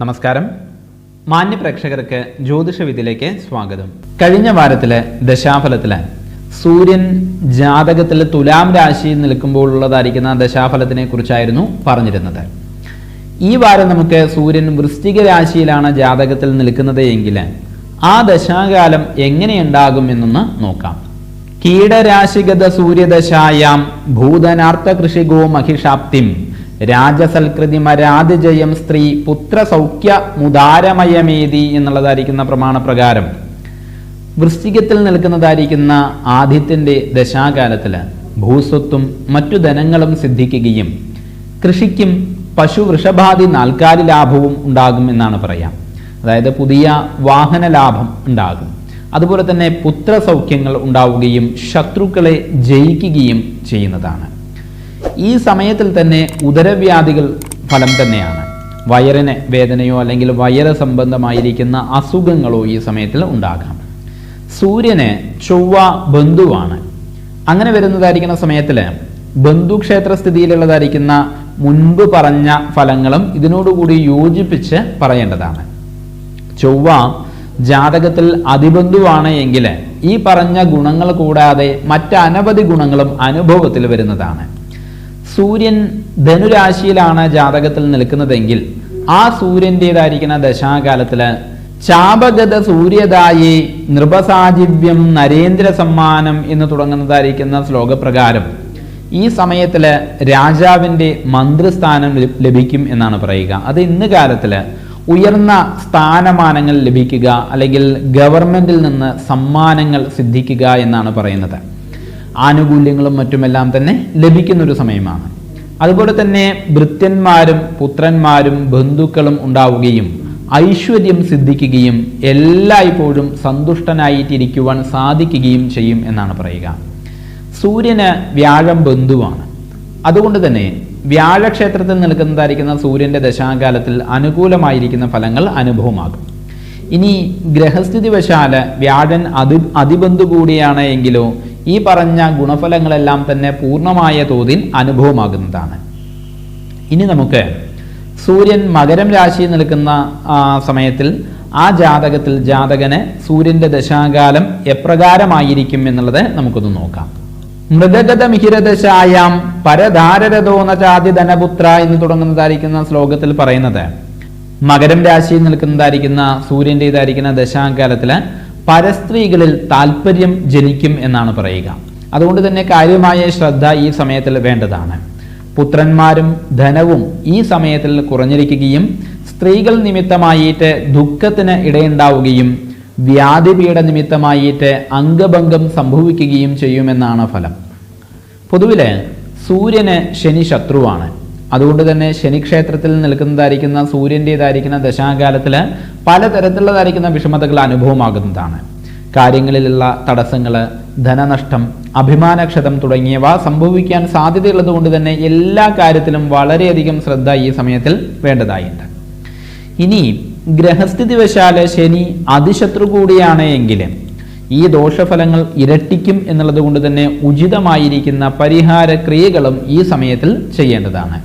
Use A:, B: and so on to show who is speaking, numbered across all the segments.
A: നമസ്കാരം. മാന്യ പ്രേക്ഷകർക്ക് ജ്യോതിഷവിധിയിലേക്ക് സ്വാഗതം. കഴിഞ്ഞ വാരത്തിലെ ദശാഫലത്തിൽ സൂര്യൻ ജാതകത്തിൽ തുലാം രാശിയിൽ നിൽക്കുമ്പോൾ ഉള്ളതായിരിക്കുന്ന ദശാഫലത്തിനെ കുറിച്ചായിരുന്നു പറഞ്ഞിരുന്നത്. ഈ വാരം നമുക്ക് സൂര്യൻ വൃശ്ചിക രാശിയിലാണ് ജാതകത്തിൽ നിൽക്കുന്നത് എങ്കിൽ ആ ദശാകാലം എങ്ങനെയുണ്ടാകും എന്നൊന്ന് നോക്കാം. കീടരാശിഗത സൂര്യദശായാം ഭൂതനാർത്ഥ കൃഷിഗോ മഹിഷാപ്തിം. രാജസൽകൃതിമരാതിജയം സ്ത്രീ പുത്ര സൗഖ്യ മുദാരമയമേതി എന്നുള്ളതായിരിക്കുന്ന പ്രമാണ പ്രകാരം വൃശ്ചികത്തിൽ നിൽക്കുന്നതായിരിക്കുന്ന ആദ്യത്തിന്റെ ദശാകാലത്തിൽ ഭൂസ്വത്തും മറ്റു ധനങ്ങളും സിദ്ധിക്കുകയും കൃഷിക്കും പശു വൃഷഭാദി നാൽക്കാലി ലാഭവും ഉണ്ടാകും എന്നാണ് പറയാം. അതായത് പുതിയ വാഹന ലാഭം ഉണ്ടാകും. അതുപോലെ തന്നെ പുത്ര സൗഖ്യങ്ങൾ ഉണ്ടാവുകയും ശത്രുക്കളെ ജയിക്കുകയും ചെയ്യുന്നതാണ്. ഈ സമയത്തിൽ തന്നെ ഉദരവ്യാധികൾ ഫലം തന്നെയാണ്. വയറിന് വേദനയോ അല്ലെങ്കിൽ വയറ് സംബന്ധമായിരിക്കുന്ന അസുഖങ്ങളോ ഈ സമയത്തിൽ ഉണ്ടാകാം. സൂര്യന് ചൊവ്വ ബന്ധുവാണ്. അങ്ങനെ വരുന്നതായിരിക്കുന്ന സമയത്തിൽ ബന്ധുക്ഷേത്ര സ്ഥിതിയിലുള്ളതായിരിക്കുന്ന മുൻപ് പറഞ്ഞ ഫലങ്ങളും ഇതിനോടുകൂടി യോജിപ്പിച്ച് പറയേണ്ടതാണ്. ചൊവ്വ ജാതകത്തിൽ അതിബന്ധുവാണ് എങ്കിൽ ഈ പറഞ്ഞ ഗുണങ്ങൾ കൂടാതെ മറ്റനവധി ഗുണങ്ങളും അനുഭവത്തിൽ വരുന്നതാണ്. സൂര്യൻ ധനുരാശിയിലാണ് ജാതകത്തിൽ നിൽക്കുന്നതെങ്കിൽ ആ സൂര്യന്റെതായിരിക്കുന്ന ദശാകാലത്തിൽ ചാപഗത സൂര്യദായി നൃപസാജിവ്യം നരേന്ദ്ര സമ്മാനം എന്ന് തുടങ്ങുന്നതായിരിക്കുന്ന ശ്ലോകപ്രകാരം ഈ സമയത്തിൽ രാജാവിന്റെ മന്ത്രിസ്ഥാനം ലഭിക്കും എന്നാണ് പറയുക. അത് ഇന്ന് കാലത്തിൽ ഉയർന്ന സ്ഥാനമാനങ്ങൾ ലഭിക്കുക അല്ലെങ്കിൽ ഗവൺമെന്റിൽ നിന്ന് സമ്മാനങ്ങൾ സിദ്ധിക്കുക എന്നാണ് പറയുന്നത്. ആനുകൂല്യങ്ങളും മറ്റുമെല്ലാം തന്നെ ലഭിക്കുന്ന ഒരു സമയമാണ്. അതുപോലെ തന്നെ ഭൃത്യന്മാരും പുത്രന്മാരും ബന്ധുക്കളും ഉണ്ടാവുകയും ഐശ്വര്യം സിദ്ധിക്കുകയും എല്ലായ്പ്പോഴും സന്തുഷ്ടനായിട്ടിരിക്കുവാൻ സാധിക്കുകയും ചെയ്യും എന്നാണ് പറയുക. സൂര്യന് വ്യാഴം ബന്ധുവാണ്. അതുകൊണ്ട് തന്നെ വ്യാഴക്ഷേത്രത്തിൽ നിൽക്കുന്നതായിരിക്കുന്ന സൂര്യന്റെ ദശാകാലത്തിൽ അനുകൂലമായിരിക്കുന്ന ഫലങ്ങൾ അനുഭവമാകും. ഇനി ഗ്രഹസ്ഥിതി വശാൽ വ്യാഴൻ അതി അതിബന്ധു കൂടിയാണ് എങ്കിലോ ഈ പറഞ്ഞ ഗുണഫലങ്ങളെല്ലാം തന്നെ പൂർണമായ തോതിൽ അനുഭവമാകുന്നതാണ്. ഇനി നമുക്ക് സൂര്യൻ മകരം രാശിയിൽ നിൽക്കുന്ന സമയത്തിൽ ആ ജാതകത്തിൽ ജാതകന് സൂര്യന്റെ ദശാകാലം എപ്രകാരമായിരിക്കും എന്നുള്ളത് നമുക്കൊന്ന് നോക്കാം. മൃഗഗത മിഹിരദശായാം പരധാരരഥോ നചാതി ധനപുത്ര എന്ന് തുടങ്ങുന്നതായിരിക്കുന്ന ശ്ലോകത്തിൽ പറയുന്നത്. മകരം രാശിയിൽ നിൽക്കുന്നതായിരിക്കുന്ന സൂര്യന്റെ ഇതായിരിക്കുന്ന ദശാകാലത്തിൽ പരസ്ത്രീകളിൽ താല്പര്യം ജനിക്കും എന്നാണ് പറയുക. അതുകൊണ്ട് തന്നെ കാര്യമായ ശ്രദ്ധ ഈ സമയത്തിൽ വേണ്ടതാണ്. പുത്രന്മാരും ധനവും ഈ സമയത്തിൽ കുറഞ്ഞിരിക്കുകയും സ്ത്രീകൾ നിമിത്തമായിട്ട് ദുഃഖത്തിന് ഇടയുണ്ടാവുകയും വ്യാധിപീഠ നിമിത്തമായിട്ട് അംഗഭംഗം സംഭവിക്കുകയും ചെയ്യുമെന്നാണ് ഫലം. പൊതുവിൽ സൂര്യന് ശനി ശത്രുവാണ്. അതുകൊണ്ട് തന്നെ ശനിക്ഷേത്രത്തിൽ നിൽക്കുന്നതായിരിക്കുന്ന സൂര്യന്റെതായിരിക്കുന്ന ദശാകാലത്തിൽ പലതരത്തിലുള്ളതായിരിക്കുന്ന വിഷമതകൾ അനുഭവമാകുന്നതാണ്. കാര്യങ്ങളിലുള്ള തടസ്സങ്ങൾ ധനനഷ്ടം അഭിമാനക്ഷതം തുടങ്ങിയവ സംഭവിക്കാൻ സാധ്യതയുള്ളത് കൊണ്ട് തന്നെ എല്ലാ കാര്യത്തിലും വളരെയധികം ശ്രദ്ധ ഈ സമയത്തിൽ വേണ്ടതായിട്ടുണ്ട്. ഇനി ഗ്രഹസ്ഥിതി വശാൽ ശനി അതിശത്രു കൂടിയാണ് എങ്കിൽ ഈ ദോഷഫലങ്ങൾ ഇരട്ടിക്കും എന്നുള്ളത് കൊണ്ട് തന്നെ ഉചിതമായിരിക്കുന്ന പരിഹാര ക്രിയകളും ഈ സമയത്തിൽ ചെയ്യേണ്ടതാണ്.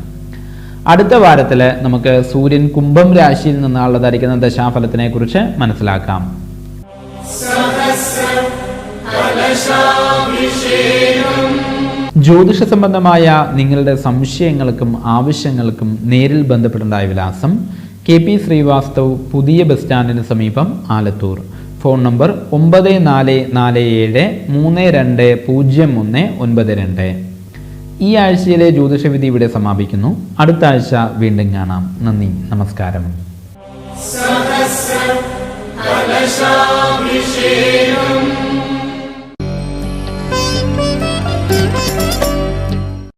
A: അടുത്ത വാരത്തിൽ നമുക്ക് സൂര്യൻ കുംഭം രാശിയിൽ നിന്നുള്ളതായിരിക്കുന്ന ദശാഫലത്തിനെ കുറിച്ച് മനസ്സിലാക്കാം. ജ്യോതിഷ സംബന്ധമായ നിങ്ങളുടെ സംശയങ്ങൾക്കും ആവശ്യങ്ങൾക്കും നേരിൽ ബന്ധപ്പെടേണ്ടായ വിലാസം കെ പി ശ്രീവാസ്തവ് പുതിയ ബസ് സ്റ്റാൻഡിന് സമീപം ആലത്തൂർ. ഫോൺ നമ്പർ ഒമ്പത് നാല് നാല് ഏഴ് മൂന്ന് രണ്ട് പൂജ്യം ഒന്ന് ഒൻപത് രണ്ട്. ഈ ആഴ്ചയിലെ ജ്യോതിഷവിധി ഇവിടെ സമാപിക്കുന്നു. അടുത്ത ആഴ്ച വീണ്ടും കാണാം. നന്ദി. നമസ്കാരം.
B: കലശാഭിഷേകം